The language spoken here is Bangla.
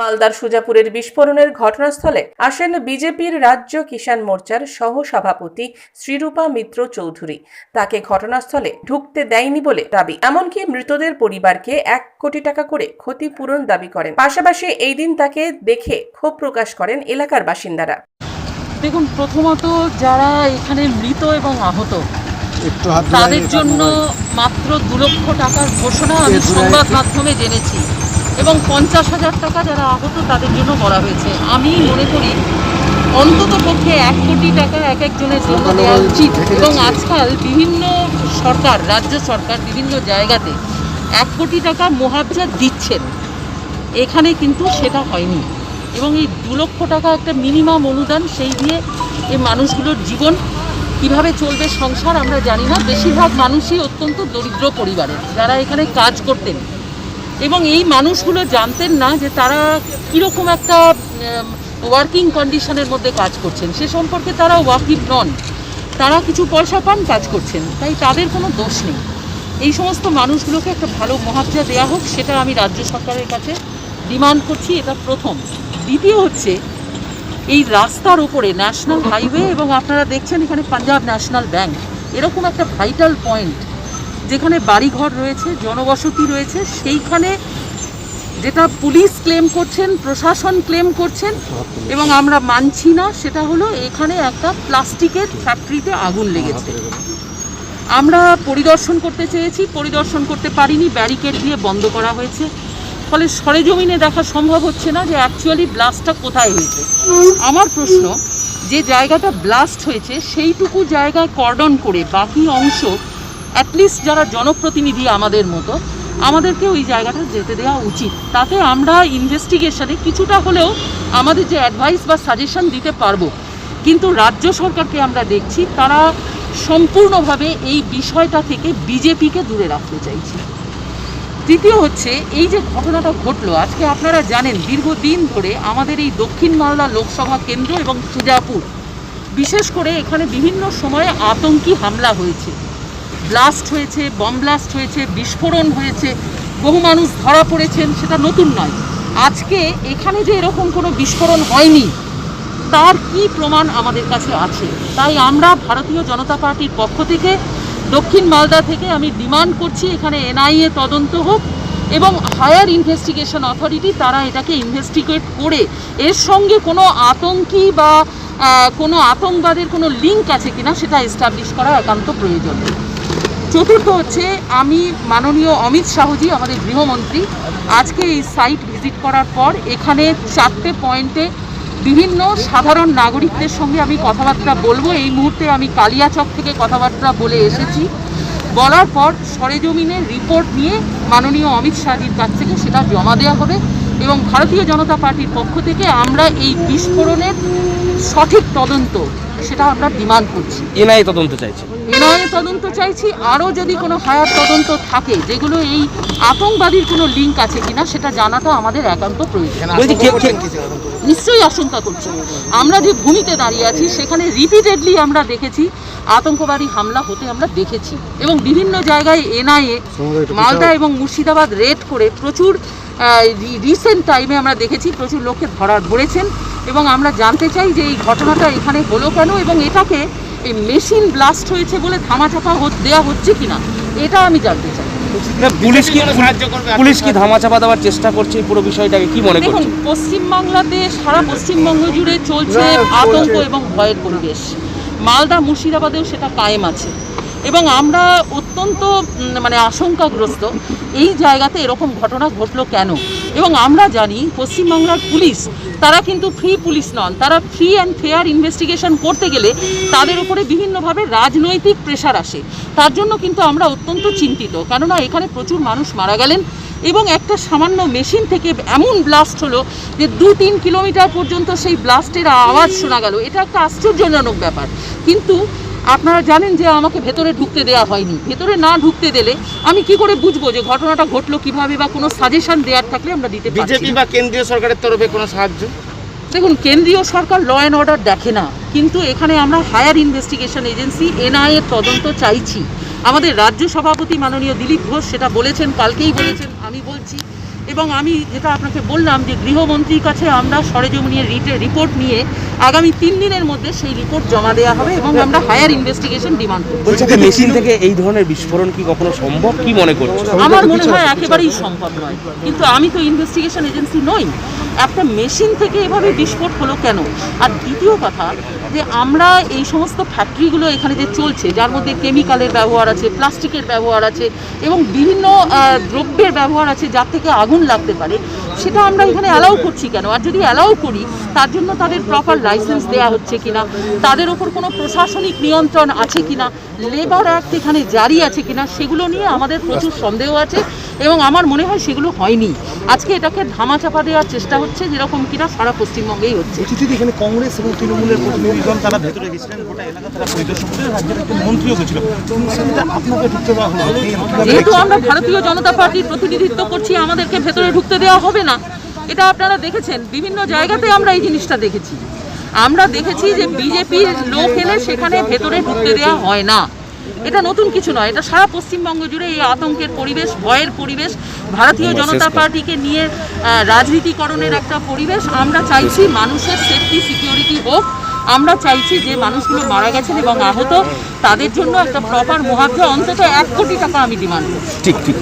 মালদার সুজাপুরের বিস্ফোরণের ঘটনাস্থলে আসেন বিজেপির রাজ্য কিষাণ মোর্চার সহ সভাপতি শ্রীরূপা মিত্র চৌধুরী। তাকে ঘটনাস্থলে ঢুকতে দেয়নি বলে দাবি। এমনকি মৃতদের পরিবারকে এক কোটি টাকা করে ক্ষতিপূরণ দাবি করেন। পাশাপাশি এই দিন তাকে দেখে ক্ষোভ প্রকাশ করেন এলাকার বাসিন্দারা। দেখুন প্রথমত যারা এখানে মৃত এবং আহত তাদের জন্য মাত্র দু লক্ষ টাকার ঘোষণা আমি সংবাদ মাধ্যমে জেনেছি। এবং পঞ্চাশ হাজার টাকা যারা আহত তাদের জন্য করা হয়েছে। আমি মনে করি অন্তত পক্ষে এক কোটি টাকা এক একজনের জন্য দেওয়া উচিত। এবং আজকাল বিভিন্ন সরকার রাজ্য সরকার বিভিন্ন জায়গাতে এক কোটি টাকা মুহাবজা দিচ্ছেন। এখানে কিন্তু সেটা হয়নি। এবং এই দু লক্ষ টাকা একটা মিনিমাম অনুদান সেই দিয়ে এই মানুষগুলোর জীবন কীভাবে চলবে সংসার আমরা জানি না। বেশিরভাগ মানুষই অত্যন্ত দরিদ্র পরিবারের যারা এখানে কাজ করতেন। এবং এই মানুষগুলো জানতেন না যে তারা কীরকম একটা ওয়ার্কিং কন্ডিশনের মধ্যে কাজ করছেন। সে সম্পর্কে তারা ওয়াকিফ নন। তারা কিছু পয়সা পান, কাজ করছেন। তাই তাদের কোনো দোষ নেই। এই সমস্ত মানুষগুলোকে একটা ভালো মহাবজা দেওয়া হোক, সেটা আমি রাজ্য সরকারের কাছে ডিমান্ড করছি। এটা প্রথম। দ্বিতীয় হচ্ছে, এই রাস্তার উপরে ন্যাশনাল হাইওয়ে এবং আপনারা দেখছেন এখানে পাঞ্জাব ন্যাশনাল ব্যাংক, এরকম একটা ভাইটাল পয়েন্ট যেখানে বাড়িঘর রয়েছে, জনবসতি রয়েছে, সেইখানে যেটা পুলিশ ক্লেম করছেন, প্রশাসন ক্লেম করছেন এবং আমরা মানছি না, সেটা হলো এখানে একটা প্লাস্টিকের ফ্যাক্টরিতে আগুন লেগেছে। আমরা পরিদর্শন করতে চেয়েছি, পরিদর্শন করতে পারিনি ব্যারিকেড দিয়ে বন্ধ করা হয়েছে। ফলে সরেজমিনে দেখা সম্ভব হচ্ছে না যে অ্যাকচুয়ালি ব্লাস্টটা কোথায় হয়েছে। আমার প্রশ্ন, যে জায়গাটা ব্লাস্ট হয়েছে, সেইটুকু জায়গায় কর্ডন করে বাকি অংশ অ্যাটলিস্ট যারা জনপ্রতিনিধি আমাদের মতো আমাদেরকে ওই জায়গাটা যেতে দেওয়া উচিত। তাতে আমরা ইনভেস্টিগেশনে কিছুটা হলেও আমাদের যে অ্যাডভাইস বা সাজেশন দিতে পারব, কিন্তু রাজ্য সরকারকে আমরা দেখছি তারা সম্পূর্ণভাবে এই বিষয়টা থেকে বিজেপিকে দূরে রাখতে চাইছে। তৃতীয় হচ্ছে, এই যে ঘটনাটা ঘটলো, আজকে আপনারা জানেন দীর্ঘদিন ধরে আমাদের এই দক্ষিণ মালদা লোকসভা কেন্দ্র এবং সুজাপুর, বিশেষ করে এখানে বিভিন্ন সময়ে আতঙ্কি হামলা হয়েছে। ব্লাস্ট হয়েছে, বম ব্লাস্ট হয়েছে, বিস্ফোরণ হয়েছে, বহু মানুষ ধরা পড়েছেন, সেটা নতুন নয়। আজকে এখানে যে এরকম কোনো বিস্ফোরণ হয়নি, তার কি প্রমাণ আমাদের কাছে আছে? তাই আমরা ভারতীয় জনতা পার্টির পক্ষ থেকে, দক্ষিণ মালদা থেকে আমি ডিমান্ড করছি এখানে এনআইএ তদন্ত হোক এবং হায়ার ইনভেস্টিগেশন অথরিটি তারা এটাকে ইনভেস্টিগেট করে, এর সঙ্গে কোনো আতঙ্কি বা কোনো আতঙ্কবাদের কোনো লিঙ্ক আছে কিনা সেটা এস্টাবলিশ করা একান্ত প্রয়োজন। চতুর্থ হচ্ছে আমি মাননীয় অমিত শাহজি, আমাদের গৃহমন্ত্রী, আজকে এই সাইট ভিজিট করার পর এখানে চারটে পয়েন্টে বিভিন্ন সাধারণ নাগরিকদের সঙ্গে আমি কথাবার্তা বলব। এই মুহূর্তে আমি কালিয়াচক থেকে কথাবার্তা বলে এসেছি। বলার পর সরেজমিনের রিপোর্ট নিয়ে মাননীয় অমিত শাহজির কাছ থেকে সেটা জমা দেওয়া হবে এবং ভারতীয় জনতা পার্টির পক্ষ থেকে আমরা এই বিস্ফোরণের সঠিক তদন্ত, সেটা আমরা ডিমান্ড করছি। এনআইএ তদন্ত চাইছে। এনআইএ তদন্ত চাইছি। আরও যদি কোনো হায়ার তদন্ত থাকে যেগুলো এই আতঙ্কবাদীর কোনো লিঙ্ক আছে কিনা সেটা জানাটা আমাদের একান্ত প্রয়োজন। নিশ্চয়ই আশঙ্কা করছি। আমরা যে ভূমিতে দাঁড়িয়ে আছি সেখানে রিপিটেডলি আমরা দেখেছি আতঙ্কবাদী হামলা হতে আমরা দেখেছি। এবং বিভিন্ন জায়গায় এনআইএ মালদা এবং মুর্শিদাবাদ রেড করে প্রচুর রিসেন্ট টাইমে আমরা দেখেছি প্রচুর লোককে ধরা ধরেছেন। এবং আমরা জানতে চাই যে এই ঘটনাটা এখানে হলো কেন এবং এটাকে এই মেশিন ব্লাস্ট হয়েছে বলে ধামাচাপা দেওয়া হচ্ছে কিনা এটা আমি জানতে চাই। না, পুলিশ কি পুলিশ কি ধামাচাপা দেওয়ার চেষ্টা করছে এই পুরো বিষয়টাকে? কি মনে দেখুন পশ্চিমবাংলাতে সারা পশ্চিমবঙ্গ জুড়ে চলছে আতঙ্ক এবং ভয়ের পরিবেশ। মালদা মুর্শিদাবাদেও সেটা কায়েম আছে। এবং আমরা অত্যন্ত মানে আশঙ্কাগ্রস্ত এই জায়গাতে এরকম ঘটনা ঘটলো কেন? এবং আমরা জানি পশ্চিমবাংলার পুলিশ, তারা কিন্তু ফ্রি পুলিশ নন। তারা ফ্রি অ্যান্ড ফেয়ার ইনভেস্টিগেশন করতে গেলে তাদের উপরে বিভিন্নভাবে রাজনৈতিক প্রেশার আসে। তার জন্য কিন্তু আমরা অত্যন্ত চিন্তিত। কেননা এখানে প্রচুর মানুষ মারা গেলেন এবং একটা সামান্য মেশিন থেকে এমন ব্লাস্ট হলো যে দু তিন কিলোমিটার পর্যন্ত সেই ব্লাস্টের আওয়াজ শোনা গেল। এটা একটা আশ্চর্যজনক ব্যাপার। কিন্তু আপনারা জানেন যে আমাকে ভেতরে ঢুকতে দেওয়া হয়নি। ভেতরে না ঢুকতে দিলে আমি কি করে বুঝব যে ঘটনাটা ঘটলো কীভাবে বা কোনো সাজেশন দেওয়ার থাকলে আমরা দিতে বিজেপি বা কেন্দ্রীয় সরকারের তরফে কোনো সাহায্য? দেখুন কেন্দ্রীয় সরকার ল অ্যান্ড অর্ডার দেখে না কিন্তু এখানে আমরা হায়ার ইনভেস্টিগেশন এজেন্সি এনআইএর তদন্ত চাইছি। আমাদের রাজ্য সভাপতি মাননীয় দিলীপ ঘোষ সেটা বলেছেন কালকেই বলেছেন আমি বলছি। এবং আমি যেটা আপনাকে বললাম যে গৃহমন্ত্রীর কাছে আমরা সরেজমিনের রিটে রিপোর্ট নিয়ে আগামী তিন দিনের মধ্যে সেই রিপোর্ট জমা দেওয়া হবে এবং আমরা হায়ার ইনভেস্টিগেশন ডিমান্ড করব। মেশিন থেকে এই ধরনের বিস্ফোরণ কি কখনো সম্ভব? কি মনে করছ? আমার মনে হয় একেবারেই সম্ভব নয়। কিন্তু আমি তো ইনভেস্টিগেশন এজেন্সি নই। একটা মেশিন থেকে এভাবে বিস্ফোট হলো কেন? আর দ্বিতীয় কথা যে আমরা এই সমস্ত ফ্যাক্টরিগুলো এখানে যে চলছে যার মধ্যে কেমিক্যালের ব্যবহার আছে প্লাস্টিকের ব্যবহার আছে এবং বিভিন্ন দ্রব্যের ব্যবহার আছে যার থেকে আগুন লাগতে পারে সেটা আমরা এখানে অ্যালাউ করছি কেন? আর যদি অ্যালাউ করি তার জন্য তাদের প্রপার লাইসেন্স দেওয়া হচ্ছে কিনা তাদের ওপর কোনো প্রশাসনিক নিয়ন্ত্রণ আছে কিনা লেবার অ্যাক্ট এখানে জারি আছে কিনা সেগুলো নিয়ে আমাদের প্রচুর সন্দেহ আছে এবং আমার মনে হয় সেগুলো হয়নি। আজকে এটাকে ধামাচাপা দেওয়ার চেষ্টা হচ্ছে যেরকম কিনা সারা পশ্চিমবঙ্গেই হচ্ছে। এখানে কংগ্রেস এবং তৃণমূলের প্রতিনিধিগণ তারা ভেতরে গেছিলেন গোটা এলাকা তারা পরিদর্শন করে রাজ্যের একজন মন্ত্রীও গেছিল। আপনাকে ঢুকতে দেওয়া হলো? যেহেতু আমরা ভারতীয় জনতা পার্টির প্রতিনিধিত্ব করছি আমাদেরকে ভেতরে ঢুকতে দেওয়া হবে না। এটা আপনারা দেখেছেন বিভিন্ন জায়গাতে আমরা এই জিনিসটা দেখেছি। আমরা দেখেছি যে বিজেপির লোক এলে সেখানে ভেতরে ঢুকতে দেওয়া হয় না। এটা নতুন কিছু নয় এটা সারা পশ্চিমবঙ্গ জুড়ে এই আতঙ্কের পরিবেশ ভয়ের পরিবেশ ভারতীয় জনতা পার্টিকে নিয়ে রাজনীতিকরণের একটা পরিবেশ। আমরা চাইছি মানুষের সেফটি সিকিউরিটি হোক। আমরা চাইছি যে মানুষগুলো মারা গেছেন এবং আহত। তাদের জন্য একটা প্রপার মুহাবজা অন্তত এক কোটি টাকা আমি ডিমান্ড করছি। ঠিক ঠিক।